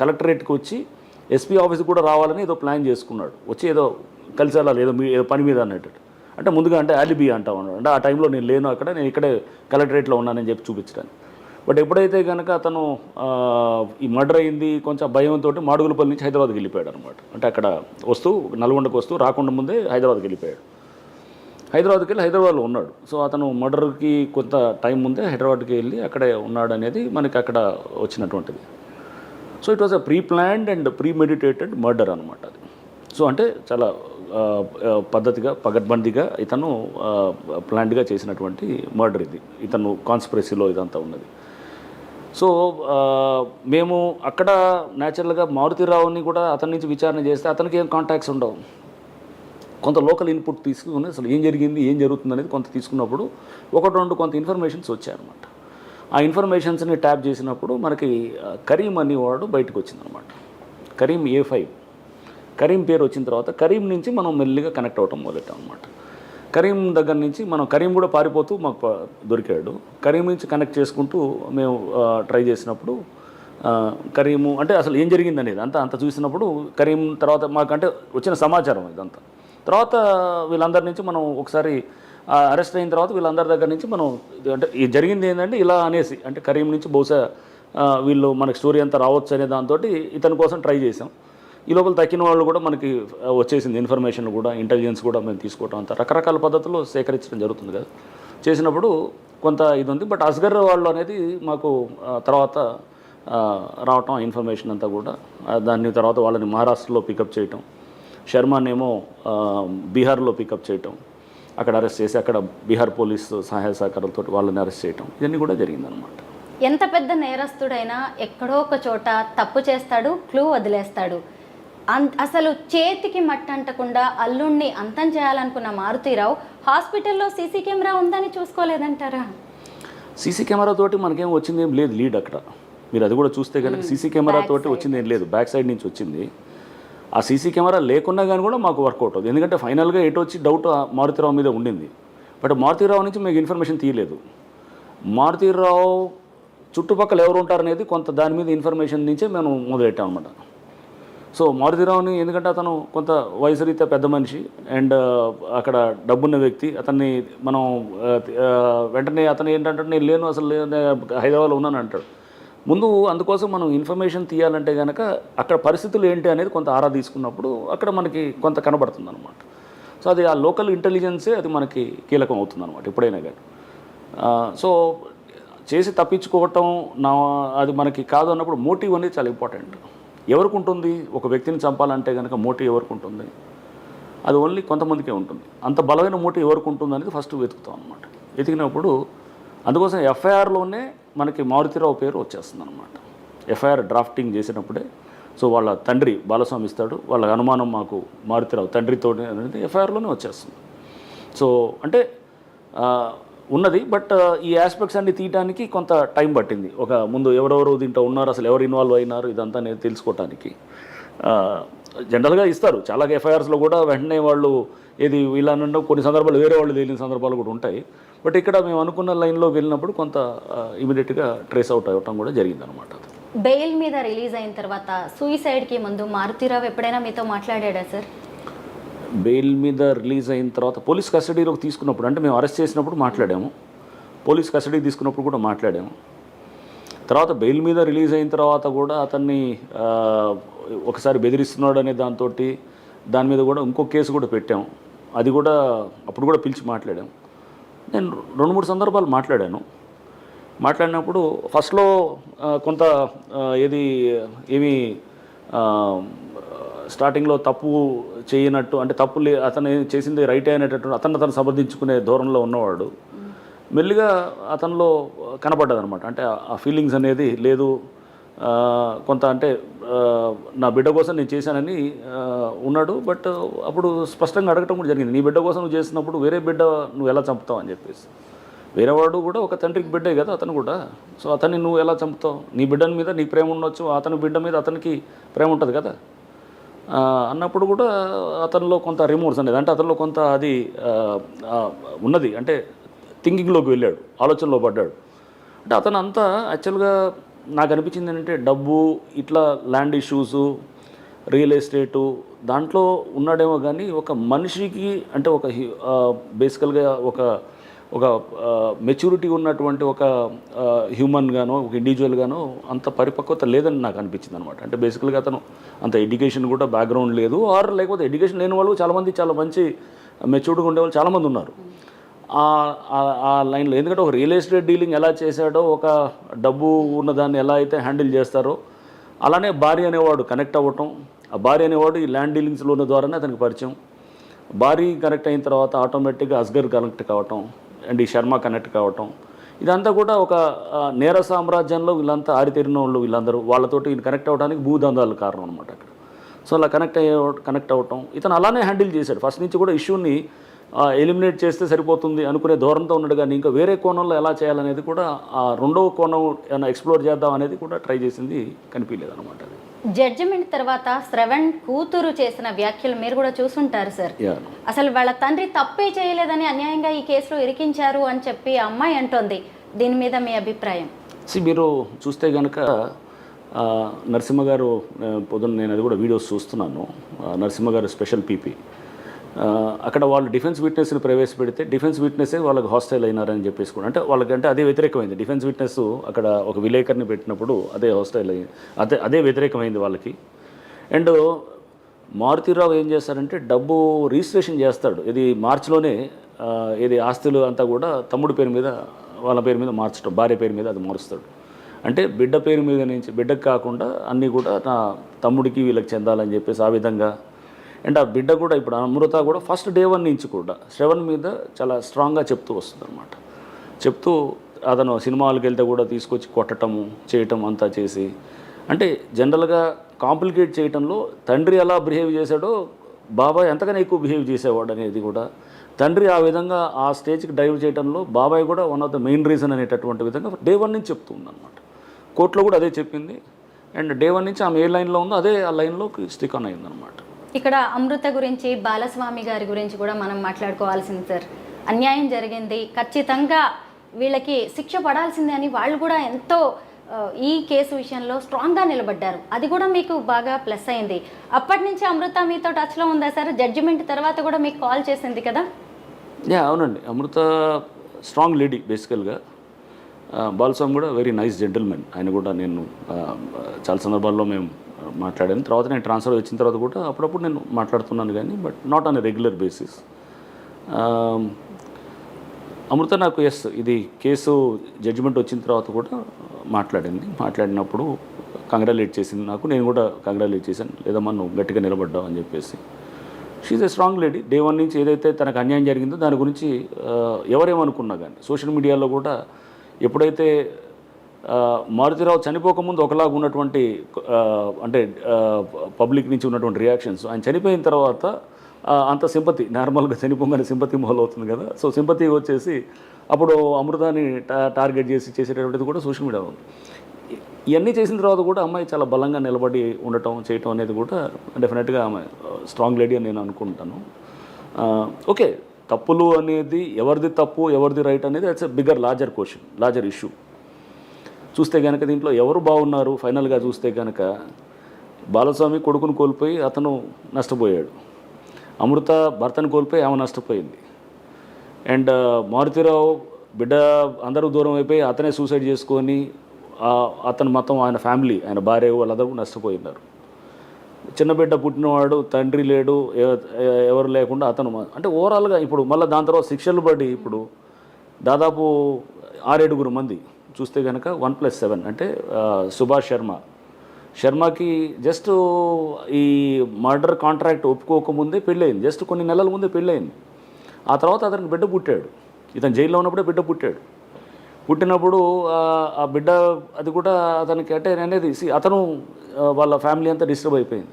Speaker 3: కలెక్టరేట్కి వచ్చి ఎస్పీ ఆఫీస్కి కూడా రావాలని ఏదో ప్లాన్ చేసుకున్నాడు. వచ్చి ఏదో కలిసి వెళ్ళాలి ఏదో మీ ఏదో పని మీద అన్నట్టు. అంటే ముందుగా అంటే ఆలిబీ అంటాం. అన్నాడు అంటే ఆ టైంలో నేను లేను అక్కడ నేను ఇక్కడే కలెక్టరేట్లో ఉన్నానని చెప్పి చూపించడానికి. బట్ ఎప్పుడైతే కనుక అతను ఈ మర్డర్ అయింది కొంచెం భయంతో మాడుగులపల్లి నుంచి హైదరాబాద్కి వెళ్ళిపోయాడు అనమాట అంటే అక్కడ వస్తూ నల్గొండకు వస్తూ రాకుండా ముందే హైదరాబాద్కి వెళ్ళిపోయాడు. హైదరాబాద్కి వెళ్ళి హైదరాబాద్లో ఉన్నాడు. సో అతను మర్డర్కి కొంత టైం ముందే హైదరాబాద్కి వెళ్ళి అక్కడే ఉన్నాడు అనేది మనకి అక్కడ వచ్చినటువంటిది. So it was a pre planned and pre meditated murder అనమాట అది. సో అంటే చాలా పద్ధతిగా పగడ్బందీగా ఇతను ప్లాన్డ్గా చేసినటువంటి మర్డర్ ఇది. ఇతను కాన్స్పిరసీలో ఇదంతా ఉన్నది. సో మేము అక్కడ న్యాచురల్గా మారుతిరావుని కూడా అతని నుంచి విచారణ చేస్తే అతనికి ఏం కాంటాక్ట్స్ ఉండవు. కొంత లోకల్ ఇన్పుట్ తీసుకుని అసలు ఏం జరిగింది ఏం జరుగుతుంది అనేది కొంత తీసుకున్నప్పుడు ఒకటి రెండు కొంత ఇన్ఫర్మేషన్స్ వచ్చాయన్నమాట. ఆ ఇన్ఫర్మేషన్స్ని ట్యాప్ చేసినప్పుడు మనకి కరీం అనేవాడు బయటకు వచ్చిందనమాట కరీం ఏ ఫైవ్ కరీం పేరు వచ్చిన తర్వాత కరీం నుంచి మనం మెల్లిగా కనెక్ట్ అవటం మొదలెట్టాం అనమాట కరీం దగ్గర నుంచి మనం కరీం కూడా పారిపోతూ మాకు దొరికాడు. కరీం నుంచి కనెక్ట్ చేసుకుంటూ మేము ట్రై చేసినప్పుడు కరీము అంటే అసలు ఏం జరిగింది అనేది అంతా అంత చూసినప్పుడు కరీం తర్వాత మాకంటే వచ్చిన సమాచారం ఇదంతా. తర్వాత వీళ్ళందరి నుంచి మనం ఒకసారి అరెస్ట్ అయిన తర్వాత వీళ్ళందరి దగ్గర నుంచి మనం అంటే ఇది జరిగింది ఏంటంటే ఇలా అనేసి అంటే కరీం నుంచి బహుశా వీళ్ళు మనకి స్టోరీ అంతా రావచ్చు అనే దాంతో ఇతని కోసం ట్రై చేసాం ఈ లోపల తక్కిన వాళ్ళు కూడా మనకి వచ్చేసింది ఇన్ఫర్మేషన్ కూడా ఇంటెలిజెన్స్ కూడా మేము తీసుకోవటం అంత. రకరకాల పద్ధతుల్లో సేకరించడం జరుగుతుంది కదా. చేసినప్పుడు కొంత ఇది ఉంది. బట్ అస్గర్ వాళ్ళు అనేది మాకు తర్వాత రావటం ఇన్ఫర్మేషన్ అంతా కూడా దాని దాన్ని తర్వాత వాళ్ళని మహారాష్ట్రలో పికప్ చేయటం. శర్మనేమో బీహార్లో పికప్ చేయటం. అక్కడ అరెస్ట్ చేసి అక్కడ బీహార్ పోలీసు సహాయ సహకారాలతో వాళ్ళని అరెస్ట్ చేయటం. ఇవన్నీ కూడా జరిగిందనమాట
Speaker 2: ఎంత పెద్ద నేరస్తుడైనా ఎక్కడో ఒక చోట తప్పు చేస్తాడు క్లూ వదిలేస్తాడు. అసలు చేతికి మట్టంటకుండా అల్లుణ్ణి అంతం చేయాలనుకున్న మారుతీరావు హాస్పిటల్లో సీసీ కెమెరా ఉందని చూసుకోలేదంటారా?
Speaker 3: సీసీ కెమెరా తోటి మనకేం వచ్చింది ఏం లేదు లీడ్ అక్కడ. మీరు అది కూడా చూస్తే కనుక సీసీ కెమెరా తోటి వచ్చింది ఏం లేదు బ్యాక్ సైడ్ నుంచి వచ్చింది. ఆ సీసీ కెమెరా లేకున్నా కానీ కూడా మాకు వర్కౌట్ అవుతుంది. ఎందుకంటే ఫైనల్గా ఎటు వచ్చి డౌట్ మారుతిరావు మీద ఉండింది. బట్ మారుతిరావు నుంచి మీకు ఇన్ఫర్మేషన్ తీయలేదు. మారుతిరావు చుట్టుపక్కల ఎవరు ఉంటారనేది కొంత దాని మీద ఇన్ఫర్మేషన్ నుంచే మేము మొదలెట్టాం అనమాట సో మారుతిరావుని ఎందుకంటే అతను కొంత వయసు రీత్యా పెద్ద మనిషి అండ్ అక్కడ డబ్బున్న వ్యక్తి. అతన్ని మనం వెంటనే అతను ఏంటంటే నేను లేను అసలు లేను, హైదరాబాద్లో ఉన్నాను అంటాడు. ముందు అందుకోసం మనం ఇన్ఫర్మేషన్ తీయాలంటే కనుక అక్కడ పరిస్థితులు ఏంటి అనేది కొంత ఆరా తీసుకున్నప్పుడు అక్కడ మనకి కొంత కనబడుతుంది అనమాట సో అది ఆ లోకల్ ఇంటెలిజెన్సే అది మనకి కీలకం అవుతుంది అనమాట ఎప్పుడైనా కానీ. సో చేసి తప్పించుకోవటం నా అది మనకి కాదు అన్నప్పుడు మోటివ్ అనేది చాలా ఇంపార్టెంట్. ఎవరికి ఉంటుంది ఒక వ్యక్తిని చంపాలంటే కనుక మోటివ్ ఎవరికి ఉంటుంది అది ఓన్లీ కొంతమందికే ఉంటుంది. అంత బలమైన మోటివ్ ఎవరికి ఉంటుంది అనేది ఫస్ట్ వెతుకుతాం అనమాట వెతికినప్పుడు అందుకోసం ఎఫ్ఐఆర్లోనే మనకి మారుతిరావు పేరు వచ్చేస్తుంది అనమాట ఎఫ్ఐఆర్ డ్రాఫ్టింగ్ చేసినప్పుడే. సో వాళ్ళ తండ్రి బాలస్వామి ఇస్తాడు. వాళ్ళ అనుమానం మాకు మారుతిరావు తండ్రితో అనేది ఎఫ్ఐఆర్లోనే వచ్చేస్తుంది. సో అంటే ఉన్నది బట్ ఈ ఆస్పెక్ట్స్ అన్ని తీయడానికి కొంత టైం పట్టింది. ఒక ముందు ఎవరెవరు దీంట్లో ఉన్నారు అసలు ఎవరు ఇన్వాల్వ్ అయినారు ఇదంతా నేను తెలుసుకోవటానికి జనరల్గా ఇస్తారు. చాలా ఎఫ్ఐఆర్స్లో కూడా వెంటనే వాళ్ళు ఏది వీళ్ళన్న కొన్ని సందర్భాలు వేరే వాళ్ళు తేలిన సందర్భాలు కూడా ఉంటాయి. బట్ ఇక్కడ మేము అనుకున్న లైన్లో వెళ్ళినప్పుడు కొంత ఇమీడియట్గా ట్రేస్ అవుట్ అవ్వటం కూడా జరిగిందనమాట
Speaker 2: బెయిల్ మీద రిలీజ్ అయిన తర్వాత సూయిసైడ్కి ముందు మారుతీరావు ఎప్పుడైనా మీతో మాట్లాడాడా సార్
Speaker 3: బెయిల్ మీద రిలీజ్ అయిన తర్వాత పోలీస్ కస్టడీలోకి తీసుకున్నప్పుడు అంటే మేము అరెస్ట్ చేసినప్పుడు మాట్లాడాము. పోలీస్ కస్టడీ తీసుకున్నప్పుడు కూడా మాట్లాడాము. తర్వాత బెయిల్ మీద రిలీజ్ అయిన తర్వాత కూడా అతన్ని ఒకసారి బెదిరిస్తున్నాడు అనే దాంతో దాని మీద కూడా ఇంకో కేసు కూడా పెట్టాము. అది కూడా అప్పుడు కూడా పిలిచి మాట్లాడాము. నేను రెండు మూడు సందర్భాలు మాట్లాడాను. మాట్లాడినప్పుడు ఫస్ట్లో కొంత ఏది ఏమి స్టార్టింగ్లో తప్పు చేయనట్టు అంటే తప్పు లే అతను చేసింది రైట్ అయినట్టు అతను అతను సమర్థించుకునే ధోరణిలో ఉన్నవాడు. మెల్లిగా అతనిలో కనపడ్డదనమాట. అంటే ఆ- ఫీలింగ్స్ అనేది లేదు కొంత అంటే నా బిడ్డ కోసం నేను చేశానని ఉన్నాడు బట్ అప్పుడు స్పష్టంగా అడగటం కూడా జరిగింది. నీ బిడ్డ కోసం నువ్వు చేసినప్పుడు వేరే బిడ్డ నువ్వు ఎలా చంపుతావు అని చెప్పేసి. వేరేవాడు కూడా ఒక తండ్రికి బిడ్డే కదా అతను కూడా. సో అతన్ని నువ్వు ఎలా చంపుతావు? నీ బిడ్డని మీద నీ ప్రేమ ఉండొచ్చు అతని బిడ్డ మీద అతనికి ప్రేమ ఉంటుంది కదా. అన్నప్పుడు కూడా అతనిలో కొంత రిమోర్స్ అనేది అంటే అతనిలో కొంత అది ఉన్నది. అంటే థింకింగ్లోకి వెళ్ళాడు ఆలోచనలో పడ్డాడు. అంటే అతను అంతా యాక్చువల్గా నాకు అనిపించింది ఏంటంటే డబ్బు ఇట్లా ల్యాండ్ ఇష్యూసు రియల్ ఎస్టేటు దాంట్లో ఉన్నాడేమో కానీ ఒక మనిషికి అంటే ఒక బేసికల్గా ఒక ఒక మెచ్యూరిటీ ఉన్నటువంటి ఒక హ్యూమన్ గానో ఒక ఇండివిజువల్ గానో అంత పరిపక్వత లేదని నాకు అనిపించింది అనమాట అంటే బేసికల్గా అతను అంత ఎడ్యుకేషన్ కూడా బ్యాక్గ్రౌండ్ లేదు ఆర్ లేకపోతే ఎడ్యుకేషన్ లేని వాళ్ళు చాలామంది చాలా మంచి మెచ్యూర్డ్గా ఉండేవాళ్ళు చాలామంది ఉన్నారు. ఆ- ఆ లైన్లో ఎందుకంటే ఒక రియల్ ఎస్టేట్ డీలింగ్ ఎలా చేశాడో ఒక డబ్బు ఉన్నదాన్ని ఎలా అయితే హ్యాండిల్ చేస్తారో అలానే భార్య అనేవాడు కనెక్ట్ అవ్వటం ఆ భార్య అనేవాడు ఈ ల్యాండ్ డీలింగ్స్లో ఉన్న ద్వారానే అతనికి పరిచయం. భారీ కనెక్ట్ అయిన తర్వాత ఆటోమేటిక్గా అస్గర్ కనెక్ట్ కావటం అండ్ ఈ శర్మ కనెక్ట్ కావటం. ఇదంతా కూడా ఒక నేర సామ్రాజ్యంలో వీళ్ళంతా ఆరితేరిన వాళ్ళు వీళ్ళందరూ. వాళ్ళతోటి ఈయన కనెక్ట్ అవ్వడానికి భూదందాలు కారణం అనమాట అక్కడ. సో అలా కనెక్ట్ అయ్యే కనెక్ట్ అవ్వటం ఇతను అలానే హ్యాండిల్ చేశాడు. ఫస్ట్ నుంచి కూడా ఇష్యూని ఎలిమినేట్ చేస్తే సరిపోతుంది అనుకునే ధోరణితో ఉన్నాడు కానీ ఇంకా వేరే కోణంలో ఎలా చేయాలనేది కూడా ఆ రెండవ కోణం ఏమైనా ఎక్స్ప్లోర్ చేద్దాం అనేది కూడా ట్రై చేసింది కనిపించలేదు అనమాట అది.
Speaker 2: జడ్జిమెంట్ తర్వాత శ్రవణ్ కూతురు చేసిన వ్యాఖ్యలు మీరు కూడా చూసుంటారు సార్. అసలు వాళ్ళ తండ్రి తప్పే చేయలేదని అన్యాయంగా ఈ కేసులో ఇరికించారు అని చెప్పి అమ్మాయి అంటోంది. దీని మీద మీ అభిప్రాయం?
Speaker 3: మీరు చూస్తే కనుక నరసింహ గారు పొద్దున్న నేను అది కూడా వీడియోస్ చూస్తున్నాను. నరసింహ గారు స్పెషల్ పీపీ. అక్కడ వాళ్ళు డిఫెన్స్ విట్నెస్ని ప్రవేశపెడితే డిఫెన్స్ విట్నెసే వాళ్ళకి హాస్టైల్ అయినారని చెప్పేసి కూడా అంటే వాళ్ళకంటే అదే వ్యతిరేకమైంది. డిఫెన్స్ విట్నెస్ అక్కడ ఒక విలేకరిని పెట్టినప్పుడు అదే హాస్టైల్ అయింది అదే అదే వ్యతిరేకమైంది వాళ్ళకి. అండ్ మారుతిరావు ఏం చేస్తారంటే డబ్బు రిజిస్ట్రేషన్ చేస్తాడు. ఇది మార్చిలోనే ఇది ఆస్తులు అంతా కూడా తమ్ముడు పేరు మీద వాళ్ళ పేరు మీద మార్చడం భార్య పేరు మీద అది మారుస్తాడు. అంటే బిడ్డ పేరు మీద నుంచి బిడ్డకు కాకుండా అన్నీ కూడా నా తమ్ముడికి వీళ్ళకి చెందాలని చెప్పేసి ఆ విధంగా అండ్ ఆ బిడ్డ కూడా ఇప్పుడు అమృత కూడా ఫస్ట్ డే వన్ నుంచి కూడా శ్రవణ్ మీద చాలా స్ట్రాంగ్గా చెప్తూ వస్తుంది అనమాట చెప్తూ అతను సినిమాలకు వెళ్తే కూడా తీసుకొచ్చి కొట్టటము చేయటం అంతా చేసి అంటే జనరల్గా కాంప్లికేట్ చేయటంలో తండ్రి ఎలా బిహేవ్ చేశాడో బాబాయ్ ఎంతగానో ఎక్కువ బిహేవ్ చేసేవాడు అనేది కూడా తండ్రి ఆ విధంగా ఆ స్టేజ్కి డైవ్ చేయడంలో బాబాయ్ కూడా one of the main reason అనేటటువంటి విధంగా డే వన్ నుంచి చెప్తుంది అనమాట కోర్టులో కూడా అదే చెప్పింది. అండ్ డే వన్ నుంచి ఆమె ఏ లైన్లో ఉందో అదే ఆ లైన్లోకి స్టిక్ ఆన్ అయిందనమాట
Speaker 2: ఇక్కడ అమృత గురించి బాలస్వామి గారి గురించి కూడా మనం మాట్లాడుకోవాల్సింది సార్ అన్యాయం జరిగింది. ఖచ్చితంగా వీళ్ళకి శిక్ష పడాల్సిందే అని వాళ్ళు కూడా ఎంతో ఈ కేసు విషయంలో స్ట్రాంగ్గా నిలబడ్డారు. అది కూడా మీకు బాగా ప్లస్ అయింది. అప్పటి నుంచి అమృత మీతో టచ్లో ఉందా సార్ జడ్జిమెంట్ తర్వాత కూడా మీకు కాల్ చేసింది కదా?
Speaker 3: యా అవునండి. అమృత స్ట్రాంగ్ లేడీ బేసికల్గా బాలస్వామి కూడా వెరీ నైస్ జెంటిల్మెన్ ఆయన కూడా నేను చాలా సందర్భాల్లో మేము మాట్లాడాను. తర్వాత నేను ట్రాన్స్ఫర్ వచ్చిన తర్వాత కూడా అప్పుడప్పుడు నేను మాట్లాడుతున్నాను కానీ but not on a regular basis Amrutha నాకు ఎస్ ఇది కేసు జడ్జిమెంట్ వచ్చిన తర్వాత కూడా మాట్లాడింది. మాట్లాడినప్పుడు కంగ్రాలేట్ చేసింది నాకు. నేను కూడా కంగ్రాలేట్ చేశాను. లేదమ్మా నువ్వు గట్టిగా నిలబడ్డావు అని చెప్పేసి. She's a strong lady day one నుంచి ఏదైతే తనకు అన్యాయం జరిగిందో దాని గురించి uh, ఎవరేమనుకున్నా కానీ సోషల్ మీడియాలో కూడా ఎప్పుడైతే మారుతిరావు చనిపోకముందు ఒకలాగా ఉన్నటువంటి అంటే పబ్లిక్ నుంచి ఉన్నటువంటి రియాక్షన్స్. ఆయన చనిపోయిన తర్వాత అంత సింపతి నార్మల్గా చనిపోగానే సింపతి మొదలవుతుంది కదా. సో సింపతి వచ్చేసి అప్పుడు అమృతాన్ని టా- టార్గెట్ చేసి చేసేటటువంటిది కూడా సోషల్ మీడియా ఉంది. ఇవన్నీ చేసిన తర్వాత కూడా అమ్మాయి చాలా బలంగా నిలబడి ఉండటం చేయటం అనేది కూడా డెఫినెట్గా ఆమె స్ట్రాంగ్ లేడీ అని నేను అనుకుంటాను. ఓకే తప్పులు అనేది ఎవరిది తప్పు ఎవరిది రైట్ అనేది it's a bigger larger question larger issue చూస్తే కనుక దీంట్లో ఎవరు బాగున్నారు? ఫైనల్గా చూస్తే కనుక బాలస్వామి కొడుకును కోల్పోయి అతను నష్టపోయాడు. అమృత భర్తను కోల్పోయి ఆమె నష్టపోయింది. అండ్ uh, మారుతిరావు బిడ్డ అందరూ దూరం అయిపోయి అతనే సూసైడ్ చేసుకొని అతను మొత్తం ఆయన ఫ్యామిలీ ఆయన భార్య వాళ్ళందరూ నష్టపోయినారు. చిన్న బిడ్డ పుట్టినవాడు తండ్రి లేడు ఎవ- ఎవరు లేకుండా అతను అంటే ఓవరాల్గా ఇప్పుడు మళ్ళీ దాని తర్వాత శిక్షలు పడి ఇప్పుడు దాదాపు ఆరేడుగురు మంది చూస్తే కనుక వన్ ప్లస్ సెవెన్ అంటే సుభాష్ శర్మ. శర్మకి జస్ట్ ఈ మర్డర్ కాంట్రాక్ట్ ఒప్పుకోకముందే పెళ్ళయింది. జస్ట్ కొన్ని నెలల ముందే పెళ్ళయింది. ఆ తర్వాత అతనికి బిడ్డ పుట్టాడు. ఇతను జైల్లో ఉన్నప్పుడే బిడ్డ పుట్టాడు. పుట్టినప్పుడు ఆ- బిడ్డ అది కూడా అతనికి అంటే అనేది అతను వాళ్ళ ఫ్యామిలీ అంతా డిస్టర్బ్ అయిపోయింది.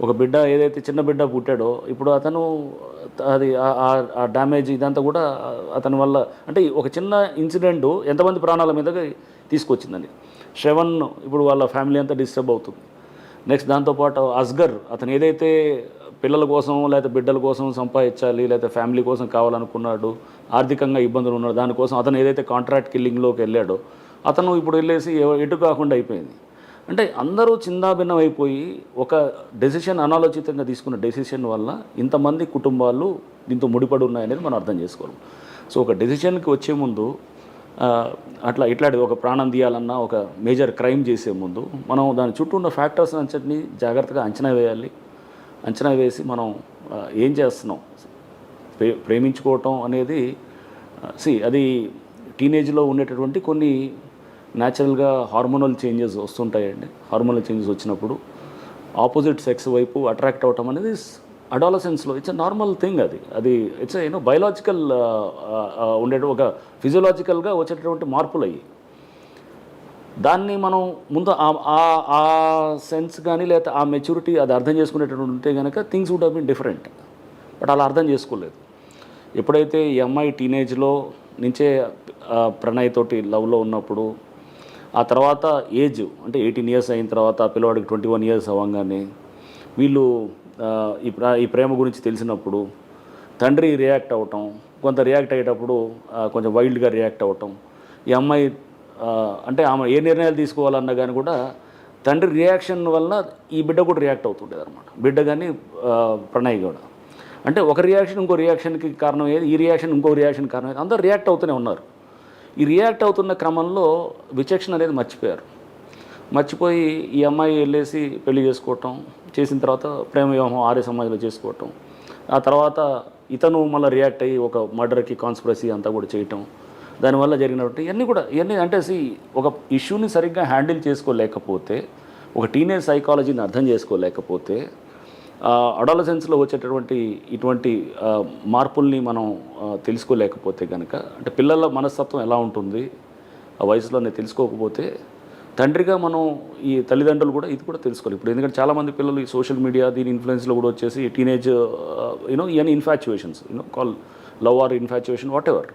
Speaker 3: ఒక బిడ్డ ఏదైతే చిన్న బిడ్డ పుట్టాడో ఇప్పుడు అతను అది ఆ- డ్యామేజ్ ఇదంతా కూడా అతని వల్ల అంటే ఒక చిన్న ఇన్సిడెంట్ ఎంతమంది ప్రాణాల మీదకి తీసుకొచ్చిందని శ్రవణ్ ఇప్పుడు వాళ్ళ ఫ్యామిలీ అంతా డిస్టర్బ్ అవుతుంది. నెక్స్ట్ దాంతోపాటు అస్గర్ అతను ఏదైతే పిల్లల కోసం లేకపోతే బిడ్డల కోసం సంపాదించాలి లేకపోతే ఫ్యామిలీ కోసం కావాలనుకున్నాడు ఆర్థికంగా ఇబ్బందులు ఉన్నాడు దానికోసం అతను ఏదైతే కాంట్రాక్ట్ కిల్లింగ్లోకి వెళ్ళాడో అతను ఇప్పుడు వెళ్ళేసి ఎటు కాకుండా అయిపోయింది. అంటే అందరూ చిందాభిన్నం అయిపోయి ఒక డెసిషన్ అనాలోచితంగా తీసుకున్న డెసిషన్ వల్ల ఇంతమంది కుటుంబాలు దీంతో ముడిపడి ఉన్నాయనేది మనం అర్థం చేసుకోవాలి. సో ఒక డెసిషన్కి వచ్చే ముందు అట్లా ఇట్లాంటి ఒక ప్రాణం తీయాలన్నా ఒక మేజర్ క్రైమ్ చేసే ముందు మనం దాని చుట్టూ ఉన్న ఫ్యాక్టర్స్ అంచటిని జాగ్రత్తగా అంచనా వేయాలి. అంచనా వేసి మనం ఏం చేస్తున్నాం? ప్రే ప్రేమించుకోవటం అనేది సి అది టీనేజ్లో ఉండేటటువంటి కొన్ని న్యాచురల్గా హార్మోనల్ చేంజెస్ వస్తుంటాయండి. హార్మోనల్ చేంజెస్ వచ్చినప్పుడు ఆపోజిట్ సెక్స్ వైపు అట్రాక్ట్ అవటం అనేది అడాలసెన్స్లో ఇట్స్ అ నార్మల్ థింగ్ అది. అది it's you know biological uh, uh, uh, ఉండే ఒక ఫిజియలాజికల్గా వచ్చేటటువంటి మార్పులు అయ్యి. దాన్ని మనం ముందు ఆ- ఆ- సెన్స్ కానీ లేకపోతే ఆ మెచ్యూరిటీ అది అర్థం చేసుకునేటటువంటి ఉంటే కనుక things would been different. But అలా అర్థం చేసుకోలేదు. ఎప్పుడైతే ఈ అమ్మాయి టీనేజ్లో నుంచే ప్రణయ్ తోటి లవ్లో ఉన్నప్పుడు ఆ తర్వాత ఏజ్ అంటే ఎయిటీన్ ఇయర్స్ అయిన తర్వాత పిల్లవాడికి ట్వంటీ వన్ ఇయర్స్ అవ్వగానే వీళ్ళు ఈ ఈ ప్రేమ గురించి తెలిసినప్పుడు తండ్రి రియాక్ట్ అవటం కొంత రియాక్ట్ అయ్యేటప్పుడు కొంచెం వైల్డ్గా రియాక్ట్ అవటం ఈ అమ్మాయి అంటే ఆమె ఏ నిర్ణయాలు తీసుకోవాలన్నా కానీ కూడా తండ్రి రియాక్షన్ వల్ల ఈ బిడ్డ కూడా రియాక్ట్ అవుతుండేది అనమాట బిడ్డ కానీ ప్రణయ్ కూడా అంటే ఒక రియాక్షన్ ఇంకో రియాక్షన్కి కారణం ఏది? ఈ రియాక్షన్ ఇంకో రియాక్షన్ కారణం ఏది? అందరూ రియాక్ట్ అవుతూనే ఉన్నారు. ఈ రియాక్ట్ అవుతున్న క్రమంలో విచక్షణ అనేది మర్చిపోయారు. మర్చిపోయి ఈ అమ్మాయి వెళ్ళేసి పెళ్ళి చేసుకోవటం చేసిన తర్వాత ప్రేమ వివాహం ఆర్య సమాజంలో చేసుకోవటం ఆ తర్వాత ఇతను మళ్ళీ రియాక్ట్ అయ్యి ఒక మర్డర్కి కాన్స్పిరసీ అంతా కూడా చేయటం దానివల్ల జరిగినటువంటి ఇవన్నీ కూడా ఇవన్నీ అంటే ఒక ఇష్యూని సరిగ్గా హ్యాండిల్ చేసుకోలేకపోతే ఒక టీనేజ్ సైకాలజీని అర్థం చేసుకోలేకపోతే అడాలసెన్స్లో వచ్చేటటువంటి ఇటువంటి మార్పుల్ని మనం తెలుసుకోలేకపోతే కనుక అంటే పిల్లల మనస్తత్వం ఎలా ఉంటుంది ఆ వయసులో నేను తెలుసుకోకపోతే తండ్రిగా మనం ఈ తల్లిదండ్రులు కూడా ఇది కూడా తెలుసుకోవాలి ఇప్పుడు ఎందుకంటే చాలామంది పిల్లలు ఈ సోషల్ మీడియా దీని ఇన్ఫ్లుయెన్స్లో కూడా వచ్చేసి టీనేజ్ యూనో ఇవన్నీ infatuations you know call love or infatuation what ever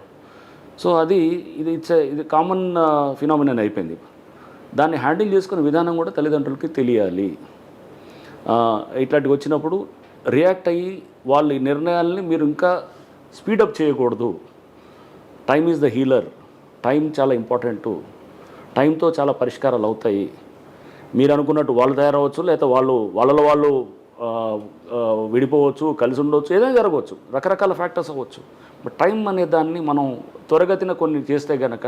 Speaker 3: so అది ఇది ఇట్స్ ఇది కామన్ ఫినామినన్ అయిపోయింది. దాన్ని హ్యాండిల్ చేసుకునే విధానం కూడా తల్లిదండ్రులకి తెలియాలి. ఇట్లాంటివి వచ్చినప్పుడు రియాక్ట్ అయ్యి వాళ్ళ నిర్ణయాల్ని మీరు ఇంకా స్పీడప్ చేయకూడదు. Time is the healer time చాలా ఇంపార్టెంటు టైంతో చాలా పరిష్కారాలు అవుతాయి. మీరు అనుకున్నట్టు వాళ్ళు తయారవచ్చు లేకపోతే వాళ్ళు వాళ్ళలో వాళ్ళు విడిపోవచ్చు కలిసి ఉండవచ్చు ఏదైనా జరగవచ్చు. రకరకాల ఫ్యాక్టర్స్ అవ్వచ్చు. బట్ టైం అనే దాన్ని మనం త్వరగతిన కొన్ని చేస్తే గనక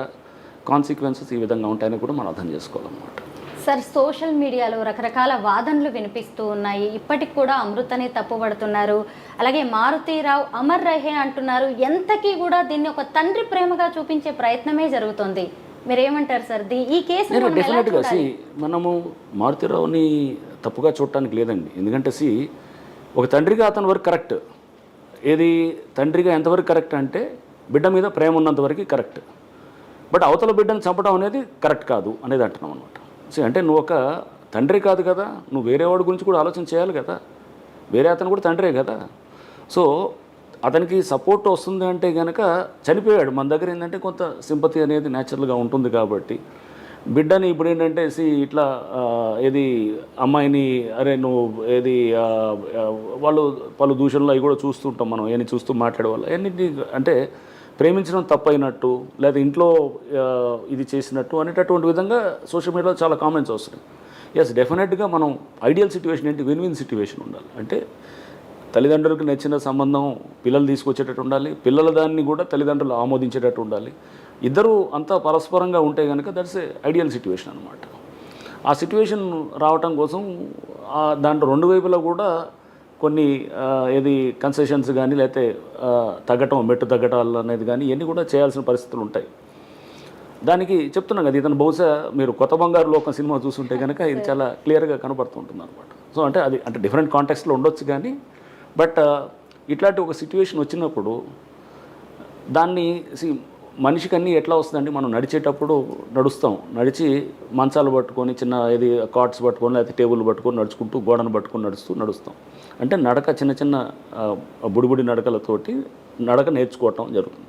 Speaker 3: కాన్సిక్వెన్సెస్ ఈ విధంగా ఉంటాయని కూడా మనం అర్థం చేసుకోవాలన్నమాట.
Speaker 2: సార్ సోషల్ మీడియాలో రకరకాల వాదనలు వినిపిస్తూ ఉన్నాయి. ఇప్పటికి కూడా అమృతని తప్పుపడుతున్నారు అలాగే మారుతీరావు అమర్ రహే అంటున్నారు ఎంతకీ కూడా దీన్ని ఒక తండ్రి ప్రేమగా చూపించే ప్రయత్నమే జరుగుతుంది. మీరేమంటారు సార్? దీ- ఈ కేసు
Speaker 3: నేను డెఫినెట్గా సి మనము మారుతిరావుని తప్పుగా చూడటానికి లేదండి. ఎందుకంటే సి ఒక తండ్రిగా అతని వరకు కరెక్ట్. ఏది తండ్రిగా ఎంతవరకు కరెక్ట్ అంటే బిడ్డ మీద ప్రేమ ఉన్నంత వరకు కరెక్ట్. బట్ అవతల బిడ్డను చంపడం అనేది కరెక్ట్ కాదు అనేది అంటున్నాం అనమాట అంటే నువ్వు ఒక తండ్రి కాదు కదా నువ్వు వేరే వాడి గురించి కూడా ఆలోచన చేయాలి కదా వేరే అతను కూడా తండ్రే కదా. సో అతనికి సపోర్ట్ వస్తుంది అంటే కనుక చనిపోయాడు. మన దగ్గర ఏంటంటే కొంత సింపతి అనేది న్యాచురల్గా ఉంటుంది కాబట్టి. బిడ్డని ఇప్పుడు ఏంటంటే సి ఇట్లా ఏది అమ్మాయిని అరే నువ్వు ఏది వాళ్ళు పలు దూషణలు అవి కూడా చూస్తుంటాం మనం ఏని చూస్తూ మాట్లాడే వాళ్ళు. అన్నింటి అంటే ప్రేమించడం తప్పైనట్టు లేదా ఇంట్లో ఇది చేసినట్టు అనేటటువంటి విధంగా సోషల్ మీడియాలో చాలా కామెంట్స్ వస్తున్నాయి ఎస్ డెఫినెట్గా మనం ఐడియల్ సిచ్యువేషన్ ఏంటి? విన్ విన్ సిచ్యువేషన్ ఉండాలి. అంటే తల్లిదండ్రులకు నచ్చిన సంబంధం పిల్లలు తీసుకొచ్చేటట్టు ఉండాలి పిల్లల దాన్ని కూడా తల్లిదండ్రులు ఆమోదించేటట్టు ఉండాలి. ఇద్దరూ అంతా పరస్పరంగా ఉంటే కనుక దట్స్ ఏ ఐడియల్ సిచ్యువేషన్ అనమాట ఆ సిచ్యువేషన్ రావటం కోసం దాంట్లో రెండు వైపులా కూడా కొన్ని ఏది కన్సెషన్స్ కానీ లేకపోతే తగ్గటం మెట్టు తగ్గటాలు అనేది కానీ ఇవన్నీ కూడా చేయాల్సిన పరిస్థితులు ఉంటాయి. దానికి చెప్తున్నాం కదా ఇతను బహుశా మీరు కొత్త బంగారు లోకం సినిమా చూస్తుంటే కనుక ఇది చాలా క్లియర్గా కనబడుతుంటుంది అనమాట సో అంటే అది అంటే డిఫరెంట్ కాంటెక్స్లో ఉండొచ్చు కానీ బట్ ఇట్లాంటి ఒక సిచ్యువేషన్ వచ్చినప్పుడు దాన్ని see, మనిషికి అన్నీ ఎట్లా వస్తుందండి? మనం నడిచేటప్పుడు నడుస్తాం. నడిచి మంచాలు పట్టుకొని చిన్న ఇది కార్డ్స్ పట్టుకొని లేకపోతే టేబుల్ పట్టుకొని నడుచుకుంటూ గోడను పట్టుకొని నడుస్తూ నడుస్తాం. అంటే నడక చిన్న చిన్న బుడిబుడి నడకలతోటి నడక నేర్చుకోవటం జరుగుతుంది.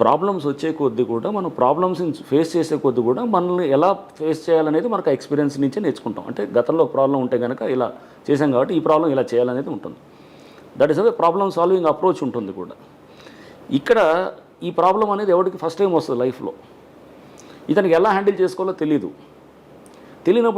Speaker 3: ప్రాబ్లమ్స్ వచ్చే కొద్దీ కూడా మనం ప్రాబ్లమ్స్ని ఫేస్ చేసే కొద్ది కూడా మనల్ని ఎలా ఫేస్ చేయాలనేది మనకు ఎక్స్పీరియన్స్ నుంచే నేర్చుకుంటాం. అంటే గతంలో ప్రాబ్లం ఉంటే కనుక ఇలా చేసాం కాబట్టి ఈ ప్రాబ్లం ఇలా చేయాలనేది ఉంటుంది. That is a problem solving approach ఉంటుంది కూడా. ఇక్కడ ఈ ప్రాబ్లం అనేది ఎవరికి ఫస్ట్ టైం వస్తుంది లైఫ్లో. ఇతనికి ఎలా హ్యాండిల్ చేసుకోవాలో తెలియదు తెలియనప్పుడు